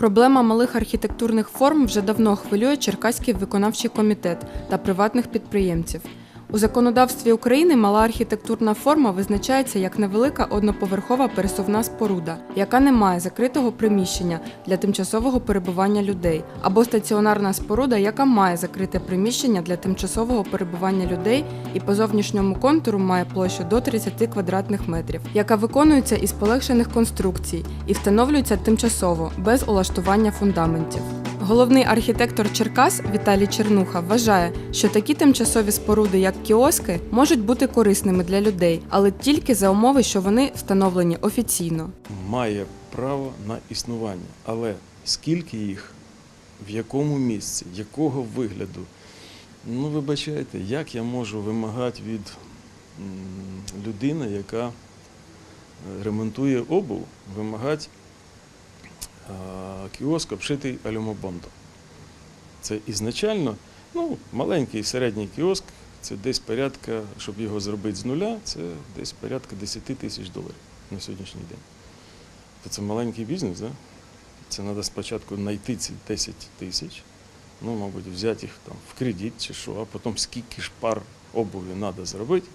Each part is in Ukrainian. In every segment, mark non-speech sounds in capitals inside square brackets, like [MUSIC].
Проблема малих архітектурних форм вже давно хвилює Черкаський виконавчий комітет та приватних підприємців. У законодавстві України мала архітектурна форма визначається як невелика одноповерхова пересувна споруда, яка не має закритого приміщення для тимчасового перебування людей, або стаціонарна споруда, яка має закрите приміщення для тимчасового перебування людей і по зовнішньому контуру має площу до 30 квадратних метрів, яка виконується із полегшених конструкцій і встановлюється тимчасово без улаштування фундаментів. Головний архітектор Черкас Віталій Чернуха вважає, що такі тимчасові споруди, як кіоски, можуть бути корисними для людей, але тільки за умови, що вони встановлені офіційно. має право на існування. Але скільки їх, в якому місці, якого вигляду? Ну, вибачайте, як я можу вимагати від людини, яка е, ремонтує обув, вимагати кіоск обшитий алюмобондом. Це ізначально ну, маленький середній кіоск, це десь порядка, щоб його зробити з нуля, це десь порядка 10 тисяч доларів на сьогоднішній день. То це маленький бізнес, да? Це треба спочатку знайти ці 10 тисяч, ну, мабуть, взяти їх там в кредит чи що, а потім скільки ж пар обуві треба зробити,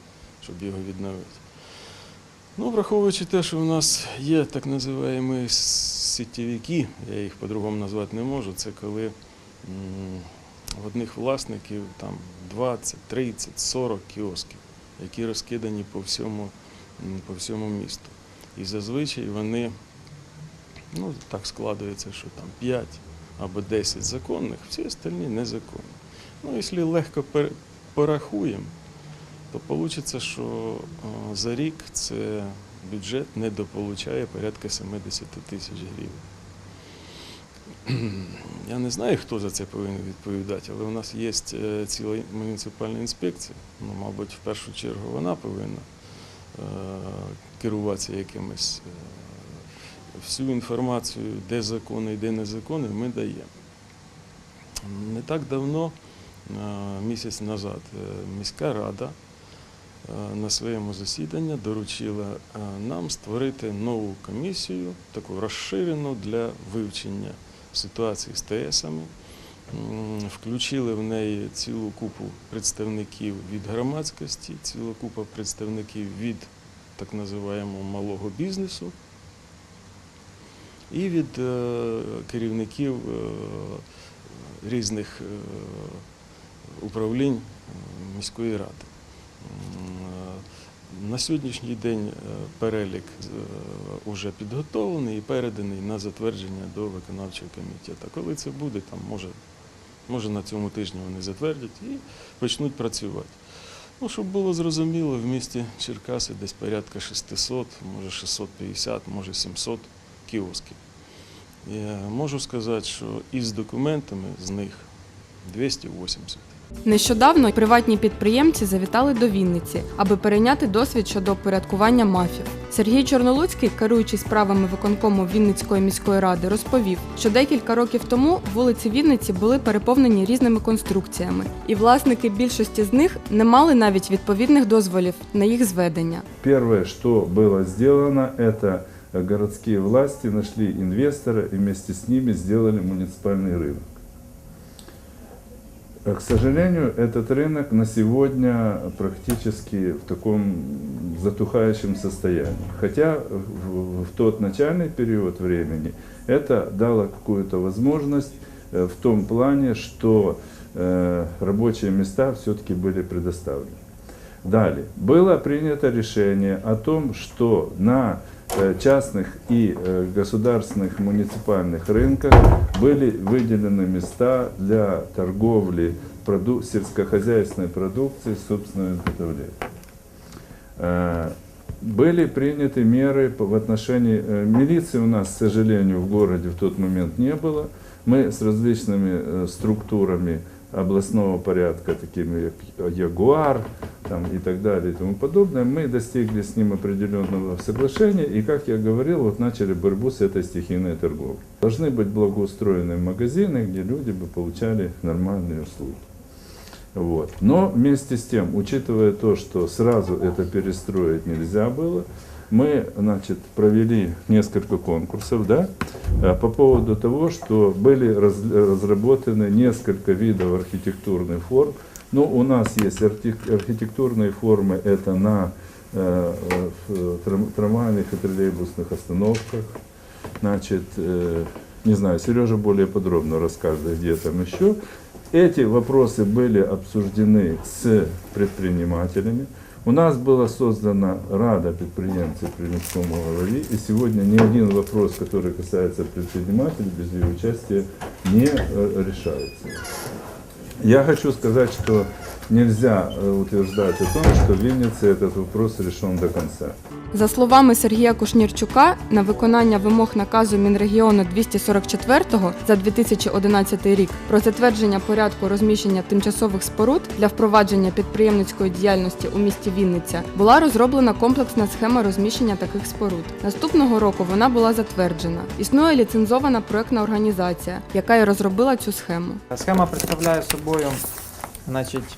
щоб його відновити. Ну, враховуючи те, що у нас є так називаємо сітєвіки, я їх по-другому назвати не можу, це коли в одних власників там 20, 30, 40 кіосків, які розкидані по всьому, по всьому місту. І зазвичай вони, ну так складається, що там 5 або 10 законних, всі остальні незаконні. Ну, якщо легко порахуємо, то вийде, що е, за рік це бюджет недополучає порядка 70 тисяч гривень. [CLEARS THROAT] Я не знаю, хто за це повинен відповідати, але у нас є е, ціла муніципальна інспекція. Ну, мабуть, в першу чергу вона повинна е, керуватися якимось. е, Всю інформацію, де закони де незакони, ми даємо. Не так давно, місяць назад, міська рада на своєму засіданні доручила е, нам створити нову комісію, таку розширену для вивчення ситуації з ТСами. Включили в неї цілу купу представників від громадськості, цілу купу представників від так називаємо малого бізнесу і від е, керівників е, різних е, управлінь е, міської ради. Е, На сьогоднішній день е, перелік вже підготовлений і переданий на затвердження до виконавчого комітету. Коли це буде, там може, може на цьому тижні вони затвердять і почнуть працювати. Ну, щоб було зрозуміло, в місті Черкаси десь порядка 600, може 650, може 700 кіосків. Я можу сказати, що із документами з них 280. Нещодавно приватні підприємці завітали до Вінниці, аби перейняти досвід щодо опорядкування мафів. Сергій Чорнолуцький, керуючий справами виконкому Вінницької міської ради, розповів, що декілька років тому вулиці Вінниці були переповнені різними конструкціями, і власники більшості з них не мали навіть відповідних дозволів на їх зведення. Первое, что было сделано, это городские власти нашли инвестора и вместе с ними сделали муниципальный рынок. Э, К сожалению, этот рынок на сегодня практически в таком затухающем состоянии. Хотя в, в тот начальный период времени это дало какую-то возможность э, в том плане, что э, рабочие места все-таки были предоставлены. Далее. Было принято решение о том, что на э, частных и э, государственных муниципальных рынках были выделены места для торговли проду- сельскохозяйственной продукцией собственного изготовления. Э, Были приняты меры в отношении э, милиции у нас, к сожалению, в городе в тот момент не было. Мы с различными э, структурами областного порядка, такими как Ягуар там, и так далее и тому подобное, мы достигли с ним определенного соглашения и, как я говорил, вот начали борьбу с этой стихийной торговлей. Должны быть благоустроенные магазины, где люди бы получали нормальные услуги. Вот. Но вместе с тем, учитывая то, что сразу это перестроить нельзя было, мы значит, провели несколько конкурсов да, э, по поводу того, что были раз- разработаны несколько видов архитектурных форм. Ну, у нас есть архитектурные формы, это на э, трам- трамвайных и троллейбусных остановках. Значит, э, не знаю, Сережа более подробно расскажет, где там еще. Эти вопросы были обсуждены с предпринимателями. У нас была создана Рада предприемцев при міському голові, и сегодня ни один вопрос, который касается предпринимателей, без ее участия не э, решается. Я хочу сказать, что нельзя э, утверждать о том, что в Виннице этот вопрос решен до конца. За словами Сергія Кушнірчука, на виконання вимог наказу Мінрегіону 244 за 2011 рік про затвердження порядку розміщення тимчасових споруд для впровадження підприємницької діяльності у місті Вінниця була розроблена комплексна схема розміщення таких споруд. Наступного року вона була затверджена. Існує ліцензована проектна організація, яка і розробила цю схему. Схема представляє собою, значить,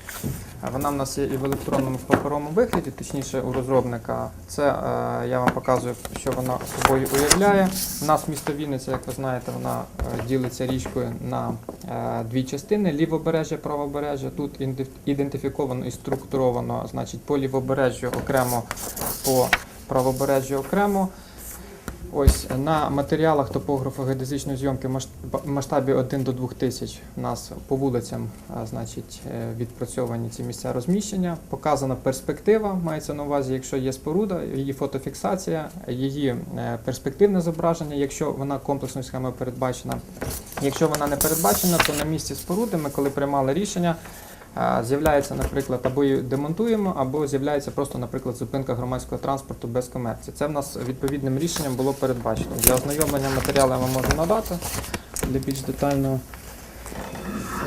вона в нас є і в електронному в паперовому вигляді, точніше у розробника. Це е, я вам показую, що вона собою уявляє. У нас місто Вінниця, як ви знаєте, вона е, ділиться річкою на е, дві частини: лівобережжя, правобережжя. Тут іден- ідентифіковано і структуровано, значить, по лівобережжю окремо, по правобережжю окремо. Ось на матеріалах топографо геодезичної зйомки в масштабі 1 до 2 тисяч у нас по вулицям значить, е, відпрацьовані ці місця розміщення. Показана перспектива, мається на увазі, якщо є споруда, її фотофіксація, її е, перспективне зображення, якщо вона комплексною схемою передбачена. Якщо вона не передбачена, то на місці споруди ми, коли приймали рішення, З'являється, наприклад, або її демонтуємо, або з'являється просто, наприклад, зупинка громадського транспорту без комерції. Це в нас відповідним рішенням було передбачено. Для ознайомлення матеріалу я можу надати для більш детального.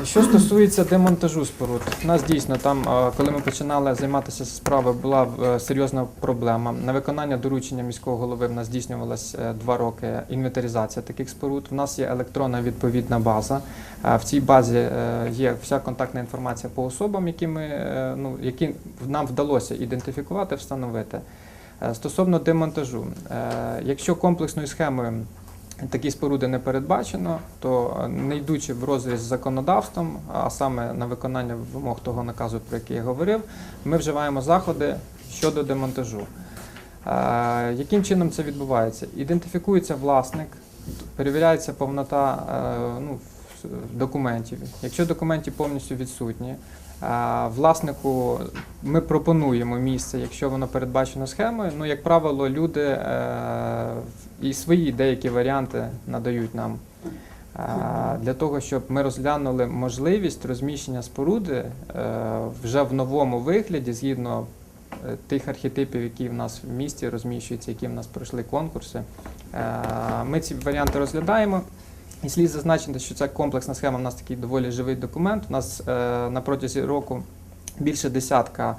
Що стосується демонтажу споруд, у нас дійсно там, коли ми починали займатися справою, була е, серйозна проблема. На виконання доручення міського голови в нас здійснювалась е, два роки інвентаризація таких споруд. У нас є електронна відповідна база. В цій базі е, є вся контактна інформація по особам, які, ми, ну, які нам вдалося ідентифікувати, встановити. Стосовно демонтажу, якщо комплексною схемою такі споруди не передбачено, то е, не йдучи в розріз з законодавством, а саме на виконання вимог того наказу, про який я говорив, ми вживаємо заходи щодо демонтажу. Е, Яким чином це відбувається? Ідентифікується власник, перевіряється повнота е, ну, документів. Якщо документи повністю відсутні, власнику ми пропонуємо місце, якщо воно передбачено схемою. Ну, як правило, люди е, і свої деякі варіанти надають нам. Для того, щоб ми розглянули можливість розміщення споруди е, вже в новому вигляді, згідно е, тих архетипів, які в нас в місті розміщуються, які в нас пройшли конкурси. Ми ці варіанти розглядаємо. І слід зазначити, що ця комплексна схема в нас такий доволі живий документ. У нас е, на протязі року більше десятка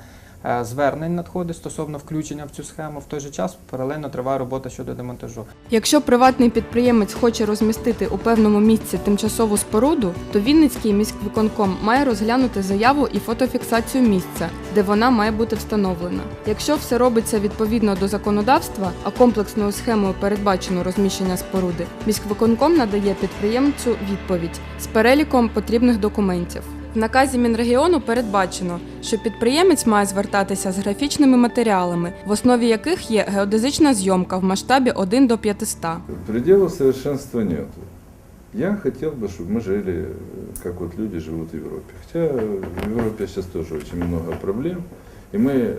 звернень надходить стосовно включення в цю схему. В той же час паралельно триває робота щодо демонтажу. Якщо приватний підприємець хоче розмістити у певному місці тимчасову споруду, то Вінницький міськвиконком має розглянути заяву і фотофіксацію місця, де вона має бути встановлена. Якщо все робиться відповідно до законодавства, а комплексною схемою передбачено розміщення споруди, міськвиконком надає підприємцю відповідь з переліком потрібних документів. В наказі Мінрегіону передбачено, що підприємець має звертатися з графічними матеріалами, в основі яких є геодезична зйомка в масштабі 1 до 500. Предела совершенства нету. Я хотел бы, чтобы мы жили, э, как вот люди живут в Европе. Хотя в Европе сейчас тоже очень много проблем. И мы, э,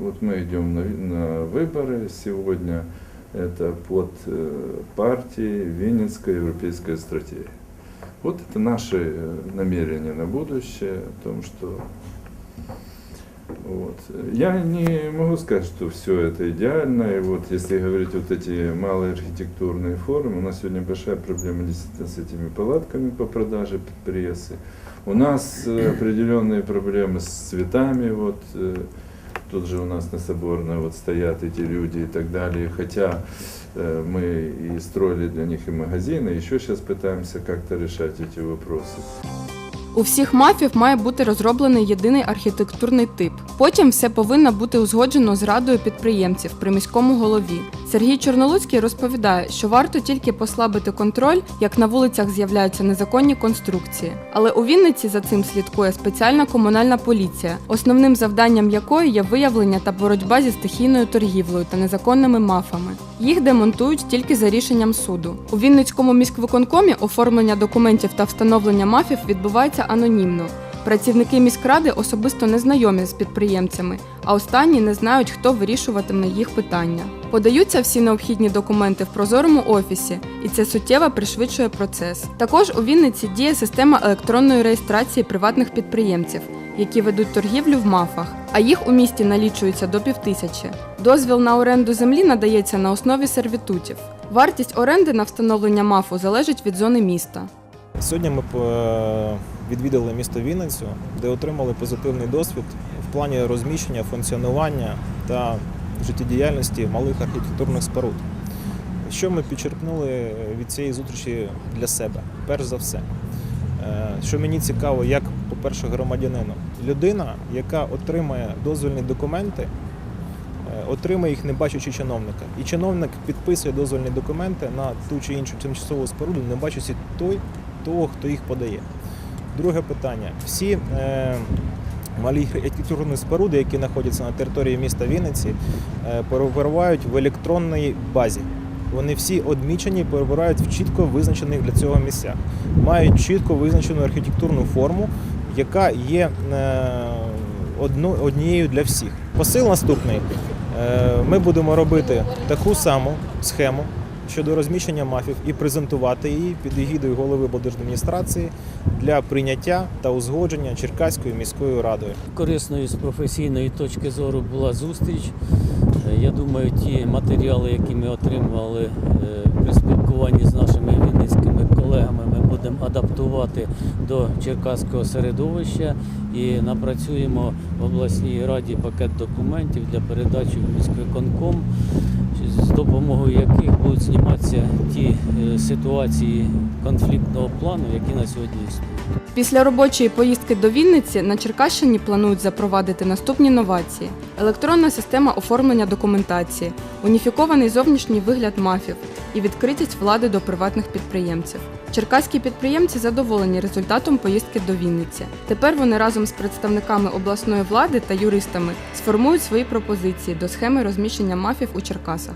вот мы идем на, ви- на выборы сегодня, это под э, партией Венецкая европейская стратегия. Вот это наши э, намерения на будущее, о том, что вот. Я не могу сказать, что все это идеально. И вот если говорить вот эти малые архитектурные формы, у нас сегодня большая проблема действительно с этими палатками по продаже прессы. У нас э, определенные проблемы с цветами. Вот э, тут же у нас на Соборной вот стоят эти люди и так далее. Хотя э, мы и строили для них и магазины, еще сейчас пытаемся как-то решать эти вопросы. У всіх мафів має бути розроблений єдиний архітектурний тип. Потім все повинно бути узгоджено з радою підприємців при міському голові. Сергій Чорнолуцький розповідає, що варто тільки послабити контроль, як на вулицях з'являються незаконні конструкції. Але у Вінниці за цим слідкує спеціальна комунальна поліція, основним завданням якої є виявлення та боротьба зі стихійною торгівлею та незаконними мафами. Їх демонтують тільки за рішенням суду. У Вінницькому міськвиконкомі оформлення документів та встановлення мафів відбувається анонімно. Працівники міськради особисто не знайомі з підприємцями, а останні не знають, хто вирішуватиме їх питання. Подаються всі необхідні документи в прозорому офісі, і це суттєво пришвидшує процес. Також у Вінниці діє система електронної реєстрації приватних підприємців, які ведуть торгівлю в мафах, а їх у місті налічується до півтисячі. Дозвіл на оренду землі надається на основі сервітутів. Вартість оренди на встановлення мафу залежить від зони міста. Сьогодні ми е, відвідали місто Вінницю, де отримали позитивний досвід в плані розміщення, функціонування та життєдіяльності малих архітектурних споруд. Що ми підчерпнули від цієї зустрічі для себе? Перш за все, Е, що мені цікаво, як, по-перше, громадянину, людина, яка отримає дозвільні документи, е, отримає їх не бачачи чиновника. І чиновник підписує дозвольні документи на ту чи іншу тимчасову споруду, не бачачи той, того, хто їх подає. Друге питання. Всі е, малі архітектурні споруди, які знаходяться на території міста Вінниці, е, перебувають в електронній базі. Вони всі одмічені, перебувають в чітко визначених для цього місцях, мають чітко визначену архітектурну форму, яка є е, одно, однією для всіх. Посил наступний. Е, Ми будемо робити таку саму схему щодо розміщення мафів і презентувати її під егідою голови облдержадміністрації для прийняття та узгодження Черкаською міською радою. корисною з професійної точки зору була зустріч. Е, Я думаю, ті матеріали, які ми отримували е, при спілкуванні з нашими вінницькими колегами, ми будемо адаптувати до черкаського середовища і напрацюємо в обласній раді пакет документів для передачі в міськвиконком, з допомогою яких будуть зніматися ті е, ситуації конфліктного плану, які на сьогодні існують. Після робочої поїздки до Вінниці на Черкащині планують запровадити наступні новації: електронна система оформлення документації, уніфікований зовнішній вигляд мафів і відкритість влади до приватних підприємців. Черкаські підприємці задоволені результатом поїздки до Вінниці. Тепер вони разом з представниками обласної влади та юристами сформують свої пропозиції до схеми розміщення мафів у Черкасах.